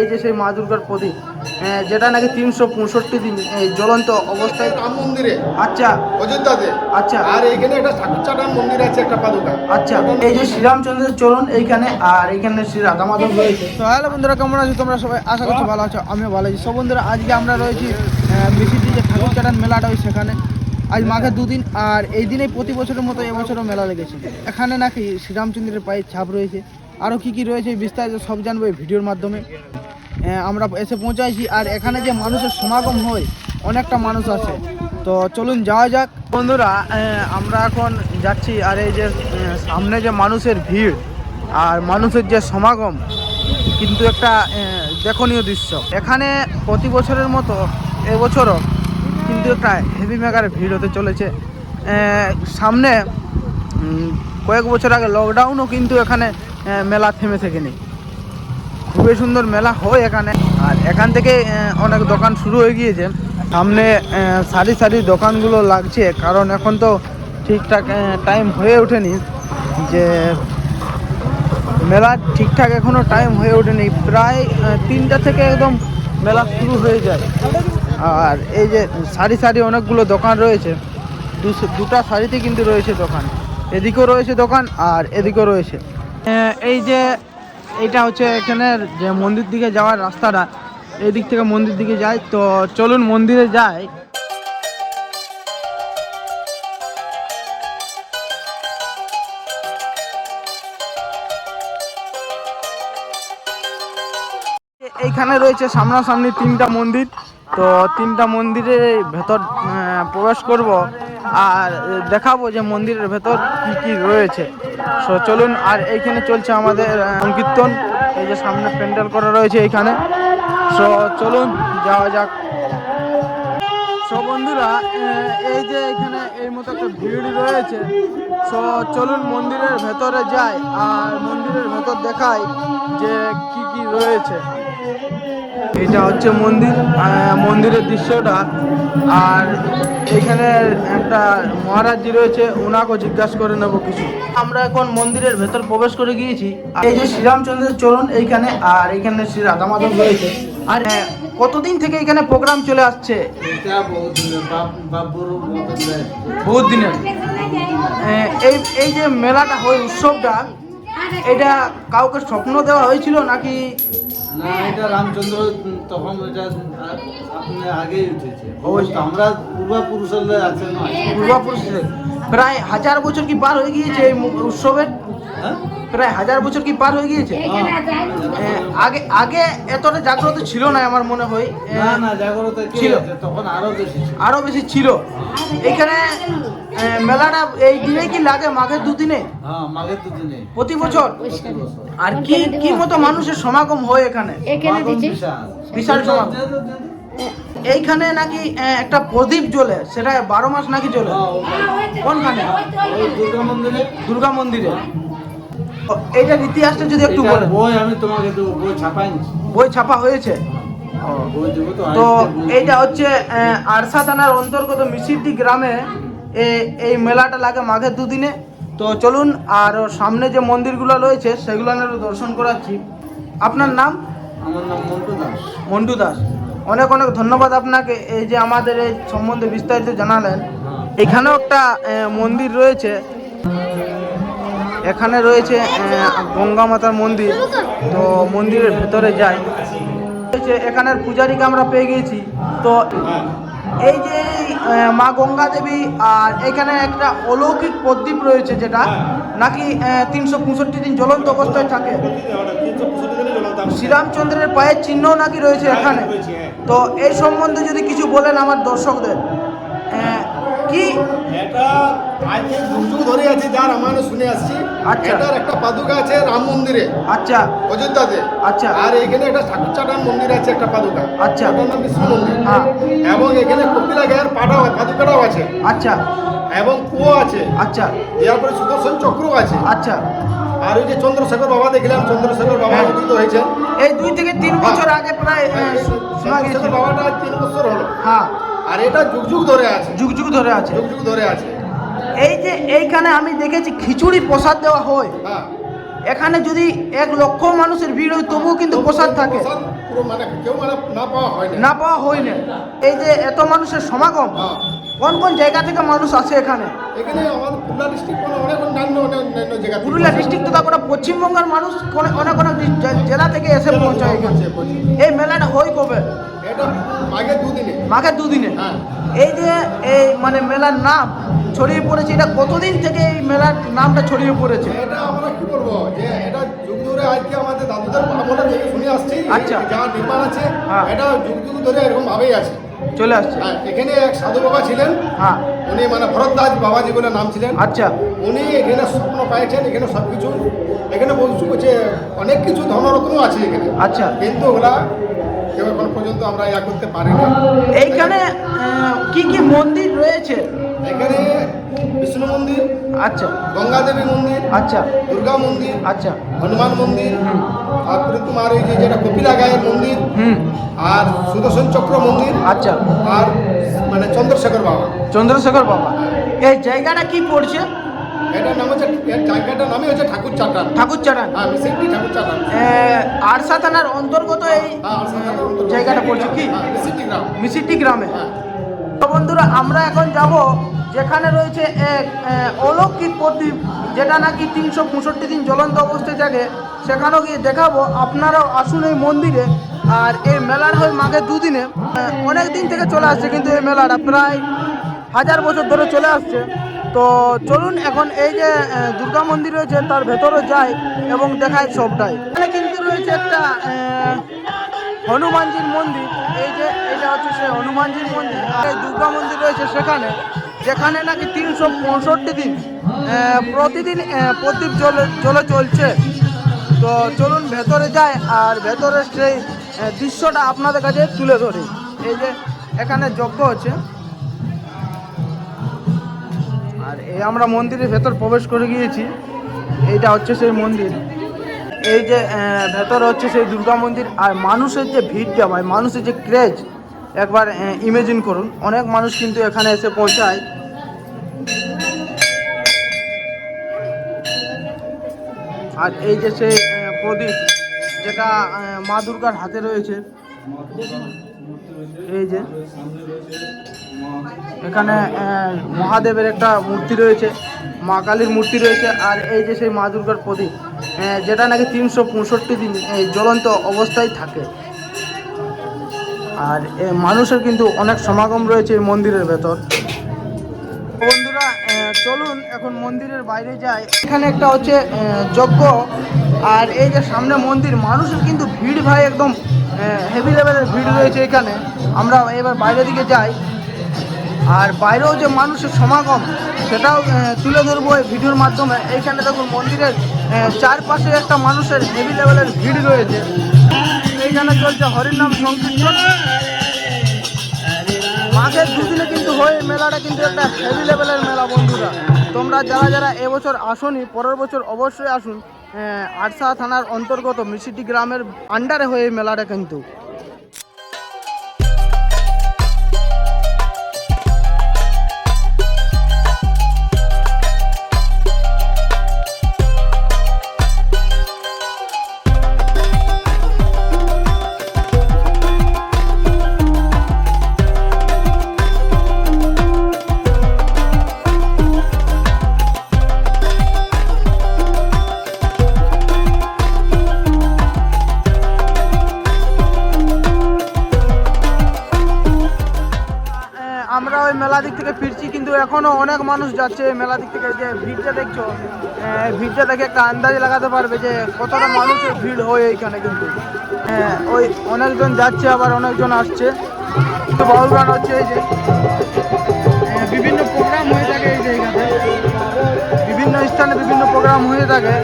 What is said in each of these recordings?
এই যে সেই মা দুর্গার প্রদীপ যেটা নাকি তিনশো পঁয়ষট্টি দিন এই জ্বলন্ত অবস্থায়। রাম মন্দিরে? আচ্ছা। অযোধ্যাতে? আচ্ছা। আর এইখানে একটা মন্দির আছে একটা পাদুকা আচ্ছা এই যে শ্রীরামচন্দ্রের চরণ এইখানে আর এইখানে শ্রী রাধা মাধব রয়েছে। তো হ্যালো বন্ধুরা কেমন আছো তোমরা সবাই? আশা করছি ভালো আছো আমিও ভালো আছি। সব বন্ধুরা আজকে আমরা রয়েছি মিষ্টি যে ঠাকুর চাটান মেলাটা ওই সেখানে। আজ মাঘের দুদিন আর এই দিনে প্রতি বছরের মতো এবছরও মেলা লেগেছে। এখানে নাকি শ্রীরামচন্দ্রের পায়ে ছাপ রয়েছে। আরও কি কি রয়েছে বিস্তারিত সব জানব এই ভিডিওর মাধ্যমে। আমরা এসে পৌঁছাইছি আর এখানে যে মানুষের সমাগম হয়, অনেকটা মানুষ আছে। তো চলুন যাওয়া যাক। বন্ধুরা আমরা এখন যাচ্ছি আর এই যে সামনে যে মানুষের ভিড় আর মানুষের যে সমাগম, কিন্তু একটা দেখনীয় দৃশ্য। এখানে প্রতি বছরের মতো এবছরও কিন্তু একটা হেভি মেকার ভিড় হতে চলেছে। সামনে কয়েক বছর আগে লকডাউনও কিন্তু এখানে মেলা থেমে থেকেনি। খুবই সুন্দর মেলা হয় এখানে। আর এখান থেকে অনেক দোকান শুরু হয়ে গিয়েছে। সামনে সারি সারি দোকানগুলো লাগছে, কারণ এখন তো ঠিকঠাক টাইম হয়ে ওঠেনি। যে, মেলা ঠিকঠাক এখনও টাইম হয়ে ওঠেনি। প্রায় তিনটা থেকে একদম মেলা শুরু হয়ে যায়। আর এই যে সারি সারি অনেকগুলো দোকান রয়েছে দুটা সারিতে কিন্তু রয়েছে দোকান। এদিকেও রয়েছে দোকান আর এদিকেও রয়েছে। এই যে এটা হচ্ছে এখানের যে মন্দির দিকে যাওয়ার রাস্তাটা, এই দিক থেকে মন্দির দিকে যাই। তো চলুন মন্দিরে যাই। এইখানে রয়েছে সামনাসামনি তিনটা মন্দির। তো তিনটা মন্দিরের ভেতর প্রবেশ করব। আর দেখাবো যে মন্দিরের ভেতর কি কি রয়েছে। সো চলুন, আর এইখানে চলছে আমাদের সংকীর্তন। এই যে সামনে প্যান্ডেল করা রয়েছে এইখানে। সো চলুন, যাওয়া যাক। সো বন্ধুরা এই যে এখানে এই মতো একটা ভিড় রয়েছে। সো চলুন মন্দিরের ভেতরে যাই, আর মন্দিরের ভেতর দেখাই যে কি কি রয়েছে। এটা হচ্ছে মন্দির মন্দিরের দৃশ্যটা। আর এখানে একটা মহারাজজি রয়েছে ওনাকেও জিজ্ঞাসা করে নেব কিছু। আমরা এখন মন্দিরের ভেতর প্রবেশ করে গিয়েছি। এই যে শ্রীরামচন্দ্রের চরণ এইখানে আর এখানে শ্রী রাধা মাধব রয়েছে। আর আহ, কতদিন থেকে এখানে প্রোগ্রাম চলে আসছে? বহুত দিনের আহ, এই এই যে মেলাটা হয় উৎসবটা এটা কাউকে স্বপ্ন দেওয়া হয়েছিল নাকি না এটা রামচন্দ্র তখন এটা আপনি আগেই উঠেছে। অবশ্যই। আমরা পূর্বপুরুষের আছে না পূর্বপুরুষদের? প্রায় হাজার বছর কি পার হয়ে গিয়েছে এই উৎসবের? হ্যাঁ? প্রায় হাজার বছর কি পার হয়ে গিয়েছে? আগে আগে এতটা জাগ্রত ছিল না আমার মনে হয়। আহ, না না জাগরত কে ছিল। তখন আরও বেশি ছিল। আরও বেশি ছিল। এখানে মেলাটা এই দিনে কি লাগে? মাঘের দুদিনে? হ্যাঁ মাঘের দুদিনে। প্রতি বছর? আর কি কি মতো মানুষের সমাগম হয় এখানে? বিশাল। সমাগম। এইখানে নাকি একটা প্রদীপ জ্বলে সেটা বারো মাস নাকি জ্বলে। কোনখানে? দুর্গা মন্দিরে। দুর্গা মন্দিরে। তো এইটার ইতিহাসটা যদি একটু বলেন। বই আমি তোমাকে দেবো বই ছাপাই বই ছাপা হয়েছে? তো এইটা হচ্ছে আরসা থানার অন্তর্গত মিসিরটি গ্রামে এই মেলাটা লাগে মাঘের দুদিনে। তো চলুন আর সামনে যে মন্দিরগুলো রয়েছে সেগুলো দর্শন করাচ্ছি। আপনার নাম? আমার নাম মন্টু দাস। মন্টু দাস। অনেক অনেক ধন্যবাদ আপনাকে। এই যে আমাদের এই সম্বন্ধে বিস্তারিত জানালেন। এখানেও একটা মন্দির রয়েছে। এখানে রয়েছে গঙ্গা মাতার মন্দির। তো মন্দিরের ভেতরে যাই। এখানের পূজারীকে আমরা পেয়ে গিয়েছি। তো এই যে মা গঙ্গা দেবী আর এখানে একটা অলৌকিক প্রদীপ রয়েছে যেটা নাকি তিনশো পঁয়ষট্টি দিন জ্বলন্ত অবস্থায় থাকে? শ্রীরামচন্দ্রের পায়ের চিহ্ন নাকি রয়েছে এখানে। তো এই সম্বন্ধে যদি কিছু বলেন আমার দর্শকদের কি এটা আজকে যুগ ধরে আছে যার আমরা শুনে আসছি। আচ্ছা। এটার একটা পাদুকা আছে রাম মন্দিরে আচ্ছা। অযোধ্যাতে। আচ্ছা। আর এখানে একটা ঠাকুর মন্দির আছে একটা পাদুকা। আচ্ছা। ওটার নাম বিষ্ণু মন্দির? হ্যাঁ। এবং এখানে কপিলা গায়ের পাটাও পাদুকাটাও আছে। আচ্ছা। এবং কুয়ো আছে। আচ্ছা। এরপরে সুদর্শন চক্র আছে। আচ্ছা। আর ওই যে চন্দ্রশেখর বাবা দেখলাম চন্দ্রশেখর বাবা হ্যাঁ। উদিত হয়েছে এই দুই থেকে তিন বছর আগে প্রায় শোনা চন্দ্রশেখর বাবাটা তিন বছর হলো। হ্যাঁ। আর এটা যুগ যুগ ধরে আছে। যুগ যুগ ধরে আছে। যুগ যুগ ধরে আছে। এই যে এইখানে আমি দেখেছি খিচুড়ি প্রসাদ দেওয়া হয়। হ্যাঁ। এখানে যদি এক লক্ষ মানুষের ভিড় হয় তবুও কিন্তু প্রসাদ থাকে। মানে মানে না পাওয়া হয় না। না পাওয়া হয়নি এই যে এত মানুষের সমাগম হ্যাঁ। কোন কোন জায়গা থেকে মানুষ আসে এখানে? এখানে পুরুলিয়া ডিস্ট্রিক্ট মানে অনেক অন্যান্য অন্যান্য জায়গা থেকে পুরুলিয়া ডিস্ট্রিক্ট তথা গোটা পশ্চিমবঙ্গের মানুষ কোন- অনেক অনেক জেলা থেকে এসে পৌঁছায়। এই মেলাটা হয় কবে? মাঘের দুদিনে। হ্যাঁ। এই যে এই মানে মেলার নাম ছড়িয়ে পড়েছে এটা কতদিন থেকে এই মেলার নামটা ছড়িয়ে পড়েছে? এটা আমরা কি বলব যে এটা যুগ ধরে আজকে আমাদের দাদুদের আমলে থেকে শুনে আসছি আচ্ছা। যা নির্মাণ আছে হ্যাঁ। এটা যুগ যুগ ধরে এরকম ভাবেই আছে। চলে আসছে। হ্যাঁ এখানে এক সাধু বাবা ছিলেন হ্যাঁ। উনি মানে ভরতদাস বাবাজি বলে নাম ছিলেন আচ্ছা। উনি এখানে স্বপ্ন পাইছেন এখানে সব কিছু এখানে বলছি যে অনেক কিছু ধনরত্ন আছে এখানে। আচ্ছা। কিন্তু ওগুলা কেউ এখন পর্যন্ত আমরা ইয়া করতে পারিনি। এইখানে আহ, কি কি মন্দির রয়েছে? এখানে বিষ্ণু মন্দির আচ্ছা। গঙ্গা দেবী মন্দির আচ্ছা। দুর্গা মন্দির আচ্ছা। হনুমান মন্দির তারপরে তোমার এই যে যেটা কপিলা গায়ের মন্দির হুম। আর সুদর্শন চক্র মন্দির আচ্ছা। আর মানে চন্দ্রশেখর বাবা। চন্দ্রশেখর বাবা। এই জায়গাটা কি পড়ছে? এটার নাম হচ্ছে জায়গাটার নামই হচ্ছে ঠাকুর চাটান ঠাকুর চাটান হ্যাঁ মিসেন্টি ঠাকুর চাটান আরসা থানার অন্তর্গত এই হ্যাঁ। জায়গাটা পড়ছে কি? হ্যাঁ গ্রাম। মিসিটি গ্রামে। তো বন্ধুরা আমরা এখন যাব যেখানে রয়েছে এক অলৌকিক প্রদীপ যেটা নাকি তিনশো পঁয়ষট্টি দিন জ্বলন্ত অবস্থায় থাকে সেখানেও গিয়ে দেখাবো আপনারাও আসুন এই মন্দিরে। আর এই মেলার হয় মাঘের দুদিনে। অনেক দিন থেকে চলে আসছে কিন্তু এই মেলাটা প্রায় হাজার বছর ধরে চলে আসছে। তো চলুন এখন এই যে দুর্গা মন্দির রয়েছে, তার ভেতরে যাই এবং দেখায় সবটাই। এখানে কিন্তু রয়েছে একটা হনুমানজির মন্দির। এই যে, এটা হচ্ছে সেই হনুমানজির মন্দির। আর দুর্গা মন্দির রয়েছে সেখানে, যেখানে নাকি তিনশো পঁয়ষট্টি দিন প্রতিদিন প্রদীপ জ্বলে জ্বলে চলছে। তো চলুন ভেতরে যাই, আর ভেতরের সেই দৃশ্যটা আপনাদের কাছে তুলে ধরি। এই যে, এখানে যজ্ঞ হচ্ছে আর এই আমরা মন্দিরের ভেতর প্রবেশ করে গিয়েছি। এইটা হচ্ছে সেই মন্দির। এই যে ভেতর হচ্ছে সেই দুর্গা মন্দির, আর মানুষের যে ভিড়টা ভাই মানুষের যে ক্রেজ একবার ইমেজিন করুন। অনেক মানুষ কিন্তু এখানে এসে পৌঁছায়। আর এই যে সেই প্রদীপ, যেটা মা দুর্গার হাতে রয়েছে এই যে, এখানে মহাদেবের একটা মূর্তি রয়েছে, মা কালীর মূর্তি রয়েছে, আর এই যে সেই মা দুর্গার প্রদীপ যেটা নাকি তিনশো পঁয়ষট্টি দিন জ্বলন্ত অবস্থায় থাকে। আর মানুষের কিন্তু অনেক সমাগম রয়েছে এই মন্দিরের ভেতর। বন্ধুরা চলুন এখন মন্দিরের বাইরে যাই। এখানে একটা হচ্ছে যজ্ঞ, আর এই যে সামনে মন্দির, মানুষের কিন্তু ভিড় ভাই একদম হেভি লেভেলের ভিড় রয়েছে এখানে। আমরা এবার বাইরের দিকে যাই। আর বাইরেও যে মানুষের সমাগম, সেটাও তুলে ধরবো এই ভিডিওর মাধ্যমে। এইখানে দেখুন মন্দিরের চারপাশে একটা মানুষের হেভি লেভেলের ভিড় রয়েছে। এইখানে চলছে হরিনাম সংকীর্তন। মাঘের দুদিনে কিন্তু হয়ে মেলাটা কিন্তু একটা হেভি লেভেলের মেলা বন্ধুরা। তোমরা যারা যারা এবছর আসনি, পরের বছর অবশ্যই আসুন। আরসা থানার অন্তর্গত মিশিটি গ্রামের আন্ডারে হয়ে মেলাটা কিন্তু। আমরা ওই মেলা দিক থেকে ফিরছি কিন্তু এখনও অনেক মানুষ যাচ্ছে মেলা দিক থেকে। যে ভিড়টা দেখছ আহ, ভিড়টা দেখে একটা আন্দাজ লাগাতে পারবে যে কতটা মানুষের ভিড় হয় এইখানে কিন্তু। হ্যাঁ ওই অনেকজন যাচ্ছে আবার অনেকজন আসছে। তো বাউল গান হচ্ছে এই যে আহ, বিভিন্ন প্রোগ্রাম হয়ে থাকে এই জায়গাতে। বিভিন্ন স্থানে বিভিন্ন প্রোগ্রাম হয়ে থাকে।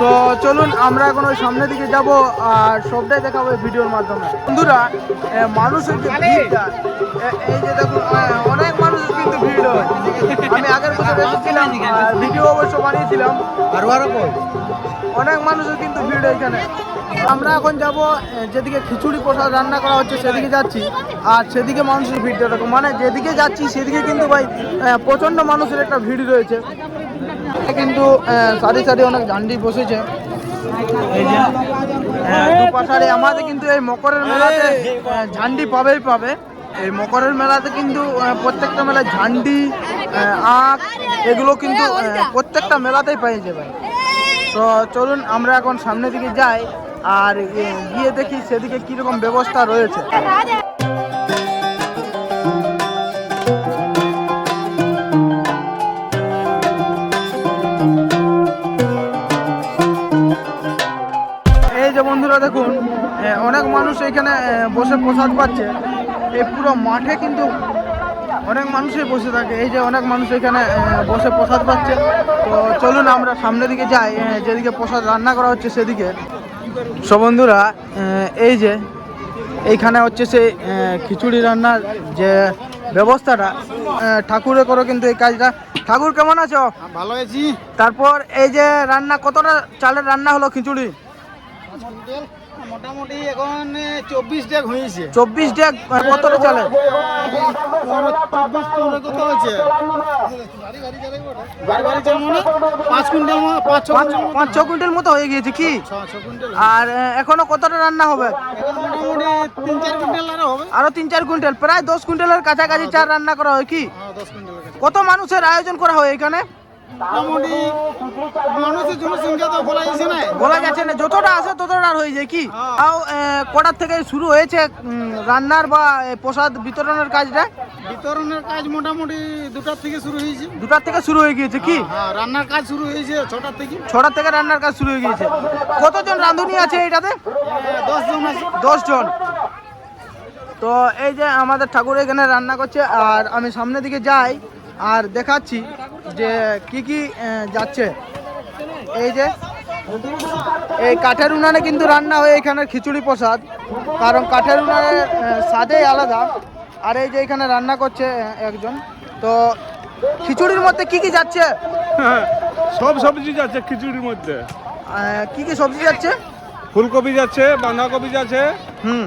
তো চলুন আমরা এখন ওই সামনের দিকে যাব আর সবটাই দেখাবো এই ভিডিওর মাধ্যমে। বন্ধুরা মানুষের যে ভিড়টা এই যে দেখুন অনেক মানুষের কিন্তু ভিড় হয় আমি আগের বছর এসেছিলাম ভিডিও অবশ্য বানিয়েছিলাম। আর অনেক মানুষের কিন্তু ভিড় এখানে। আমরা এখন যাব যেদিকে খিচুড়ি প্রসাদ রান্না করা হচ্ছে সেদিকে যাচ্ছি। আর সেদিকে মানুষের ভিড় এরকম মানে যেদিকে যাচ্ছি সেদিকে কিন্তু ভাই প্রচণ্ড মানুষের একটা ভিড় রয়েছে। কিন্তু সারি সারি অনেক ঝান্ডি বসেছে। আমাদের কিন্তু এই মকরের মেলাতে ঝান্ডি পাবেই পাবে। এই মকরের মেলাতে কিন্তু প্রত্যেকটা মেলায় ঝান্ডি আখ, এগুলো কিন্তু প্রত্যেকটা মেলাতেই পেয়ে যাবে। তো চলুন, আমরা এখন সামনের দিকে যাই, আর গিয়ে দেখি সেদিকে কীরকম ব্যবস্থা রয়েছে। অনেক মানুষ এখানে বসে প্রসাদ পাচ্ছে। এই পুরো মাঠে কিন্তু অনেক মানুষই বসে থাকে। এই যে অনেক মানুষ এখানে বসে প্রসাদ পাচ্ছে। তো চলুন আমরা সামনের দিকে যাই। যেদিকে প্রসাদ রান্না করা হচ্ছে সেদিকে। সব বন্ধুরা এই যে এইখানে হচ্ছে সেই খিচুড়ি রান্নার যে ব্যবস্থাটা ঠাকুরে করে কিন্তু এই কাজটা। ঠাকুর কেমন আছো? ভালো আছি। তারপর এই যে রান্না কতটা চালের রান্না হলো খিচুড়ি? মোটামুটি এখন চব্বিশ ডেক হয়েছে। চব্বিশ ডেক কতটা চালে? কত হয়েছে। পাঁচ কুইন্টাল পাঁচ ছ পাঁচ কুইন্টাল মতো। হয়ে গিয়েছে কি? আর এখনও কতটা রান্না হবে? চার আরও তিন চার কুইন্টাল প্রায় দশ কুইন্টালের কাছাকাছি চাল রান্না করা হয় কি? হ্যাঁ কত মানুষের আয়োজন করা হয় এখানে? মোটামুটি মানুষের জনসংখ্যা তো বলা যাচ্ছে না। বলা যাচ্ছে না যতটা আসে ততটা হয়ে যায় কি? হ্যাঁ। তাও কটার থেকে শুরু হয়েছে রান্নার বা প্রসাদ বিতরণের কাজটা? বিতরণের কাজ মোটামুটি দুটার থেকে শুরু হয়েছে। দুটার থেকে শুরু হয়ে গিয়েছে কি? হ্যাঁ রান্নার কাজ শুরু হয়েছে ছটার থেকে। ছটার থেকে রান্নার কাজ শুরু হয়ে গিয়েছে। কতজন রাঁধুনি আছে এটাতে? দশ জন আছে। দশ তো এই যে আমাদের ঠাকুর এখানে রান্না করছে আর আমি সামনের দিকে যাই। আর দেখাচ্ছি যে কি কি যাচ্ছে। এই যে এই কাঠের উনানে কিন্তু রান্না হয় এখানের খিচুড়ি প্রসাদ। কারণ কাঠের উনানের আহ, স্বাদেই আলাদা। আর এই যে এখানে রান্না করছে একজন। তো খিচুড়ির মধ্যে কি কি যাচ্ছে? সব সবজি যাচ্ছে খিচুড়ির মধ্যে। কি কি সবজি যাচ্ছে? ফুলকপি যাচ্ছে বাঁধাকপি যাচ্ছে হুম।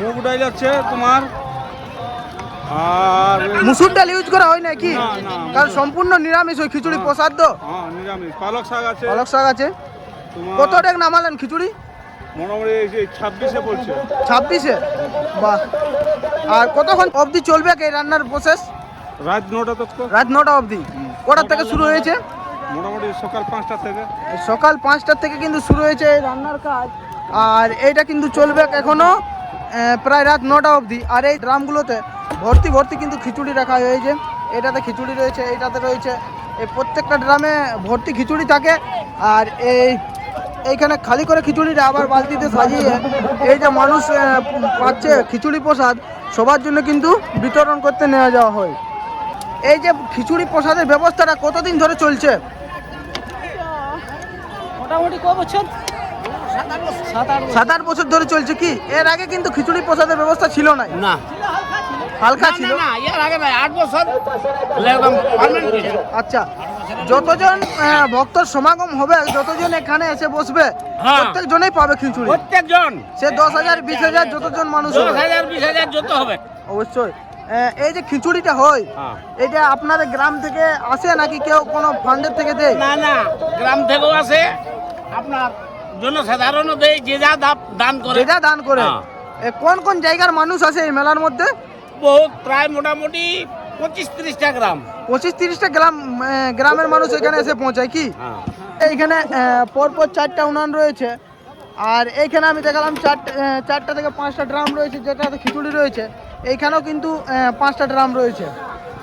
মুগ ডাল যাচ্ছে তোমার আর মুসুর ডাল ইউজ করা হয় নাকি? কারণ সম্পূর্ণ নিরামিষ ওই খিচুড়ি প্রসাদ তো হ্যাঁ নিরামিষ। পালক শাক আছে। পালক শাক আছে। কত টাকা নামালেন খিচুড়ি? মোটামুটি এই যে ছাব্বিশে পড়ছে। ছাব্বিশে? বাহ। আর কতক্ষণ অবধি চলবে এই রান্নার প্রসেস রাত নটা তক রাত নটা অবধি। কটার থেকে শুরু হয়েছে? মোটামুটি সকাল পাঁচটা থেকে। সকাল পাঁচটার থেকে কিন্তু শুরু হয়েছে এই রান্নার কাজ। আর এইটা কিন্তু চলবে এখনও প্রায় রাত নটা অবধি। আর এই ড্রামগুলোতে ভর্তি ভর্তি কিন্তু খিচুড়ি রাখা হয়েছে। এটাতে খিচুড়ি রয়েছে এটাতে রয়েছে এই প্রত্যেকটা ড্রামে ভর্তি খিচুড়ি থাকে। আর এই এইখানে খালি করে খিচুড়িটা আবার বালতিতে সাজিয়ে এই যে মানুষ পাচ্ছে খিচুড়ি প্রসাদ সবার জন্য কিন্তু বিতরণ করতে নেওয়া যাওয়া হয়। এই যে খিচুড়ি প্রসাদের ব্যবস্থাটা কতদিন ধরে চলছে? মোটামুটি ক বছর? সাত আট বছর। ধরে চলছে কি? এর আগে কিন্তু খিচুড়ি প্রসাদের ব্যবস্থা ছিল না না। হালকা ছিল? না এর আগে নাই আট বছর। একদম আচ্ছা যতজন ভক্তর সমাগম হবে যতজন এখানে এসে বসবে হ্যাঁ। প্রত্যেক জনেই পাবে খিচুড়ি। প্রত্যেকজন। সে দশ হাজার বিশ হাজার যতজন মানুষ দশ হবে। হাজার বিশ হাজার যত হবে। অবশ্যই। এই যে খিচুড়িটা হয় হ্যাঁ। এটা আপনাদের গ্রাম থেকে আসে নাকি কেউ কোনো ফান্ডের থেকে দেয়? না না গ্রাম থেকেও আছে আপনার জনসাধারণ দেয় যে যা দান করে। যেটা দান করে। হ্যাঁ। কোন কোন জায়গার মানুষ আছে এই মেলার মধ্যে? বহুত প্রায় মোটামুটি পঁচিশ তিরিশটা গ্রাম। পঁচিশ তিরিশটা গ্রাম গ্রামের মানুষ এখানে এসে পৌঁছায় কি? হ্যাঁ। এইখানে পরপর চারটা উনান রয়েছে। আর এইখানে আমি দেখালাম চারটে চারটা থেকে পাঁচটা ড্রাম রয়েছে যেটাতে খিচুড়ি রয়েছে। এইখানেও কিন্তু পাঁচটা ড্রাম রয়েছে।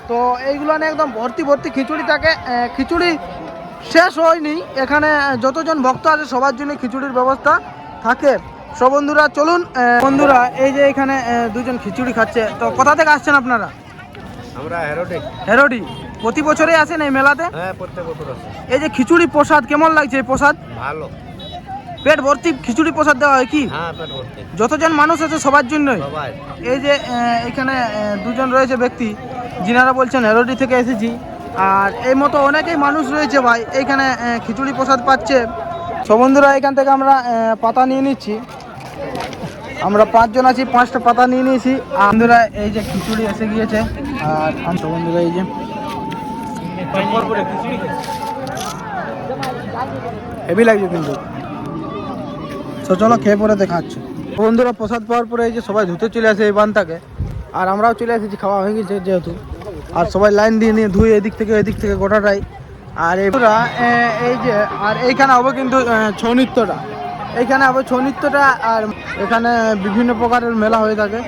তো এইগুলো নিয়ে একদম ভর্তি ভর্তি খিচুড়ি থাকে। খিচুড়ি শেষ হয়নি। এখানে যতজন ভক্ত আছে সবার জন্য খিচুড়ির ব্যবস্থা থাকে। সব বন্ধুরা চলুন বন্ধুরা এই যে এখানে দুজন খিচুড়ি খাচ্ছে তো কোথা থেকে আসছেন আপনারা? আমরা হেরোটিক হেরোডি প্রতি বছরে আসেন এই মেলাতে? হ্যাঁ প্রত্যেক বছর আছে এই যে খিচুড়ি প্রসাদ কেমন লাগছে এই প্রসাদ? ভালো। পেট ভর্তি খিচুড়ি প্রসাদ দেওয়া হয় কি? হ্যাঁ যতজন মানুষ আছে সবার জন্যই। এই যে এখানে দুজন রয়েছে ব্যক্তি যিনারা বলছেন হেরোডি থেকে এসেছি। আর এই মতো অনেকেই মানুষ রয়েছে ভাই এইখানে খিচুড়ি প্রসাদ পাচ্ছে। সব বন্ধুরা এখান থেকে আমরা পাতা নিয়ে নিচ্ছি। আমরা পাঁচজন আছি, পাঁচটা পাতা নিয়ে নিয়েছি। বন্ধুরা, এই যে খিচুড়ি এসে গিয়েছে। আর আমি বন্ধুরা, এই যে হেভি লাগছে কিন্তু। তো চলো, খেয়ে পরে দেখাচ্ছি। বন্ধুরা, প্রসাদ পাওয়ার পরে এই যে সবাই ধুতে চলে আসে এই বানটাকে। আর আমরাও চলে এসেছি, খাওয়া হয়ে গেছে যেহেতু। আর সবাই লাইন দিয়ে নিয়ে ধুয়ে এদিক থেকে এদিক থেকে গোটাটাই। আর এই যে, আর এইখানে হবে কিন্তু ছৌ নৃত্যটা। এইখানে আবার ছৌ নৃত্যটা আর এখানে বিভিন্ন প্রকারের মেলা হয়ে থাকে।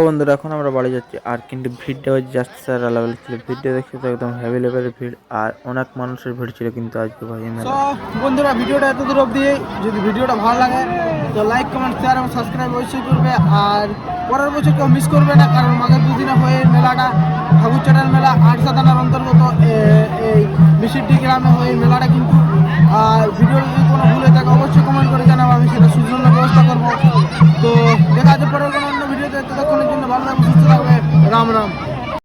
সব বন্ধুরা, এখন আমরা বাড়ি যাচ্ছি। আর কিন্তু ভিড়টা ওই জাস্ট স্যার লেভেল ছিল ভিড়টা দেখতে তো একদম হেভি লেভেলের ভিড়। আর অনেক মানুষের ভিড় ছিল কিন্তু আজকে ভাই তো বন্ধুরা, ভিডিওটা এত দূর অবধি। যদি ভিডিওটা ভালো লাগে, তো লাইক কমেন্ট শেয়ার এবং সাবস্ক্রাইব অবশ্যই করবে। আর পরের বছর কেউ মিস করবে না, কারণ মাঘের দুদিনে হয়ে মেলাটা ঠাকুরচাটার মেলা আটসা থানার অন্তর্গত এই মিশিরটি গ্রামে হয়ে মেলাটা কিন্তু। আর ভিডিও যদি কোনো ভুলে থাকে, অবশ্যই কমেন্ট করে জানাব। আমি সেটা সুযোগ ব্যবস্থা করব। তো দেখা যাচ্ছে পরের কোনো ততক্ষণের জন্য ভালো থাকবেন সুস্থ থাকবেন। রাম রাম।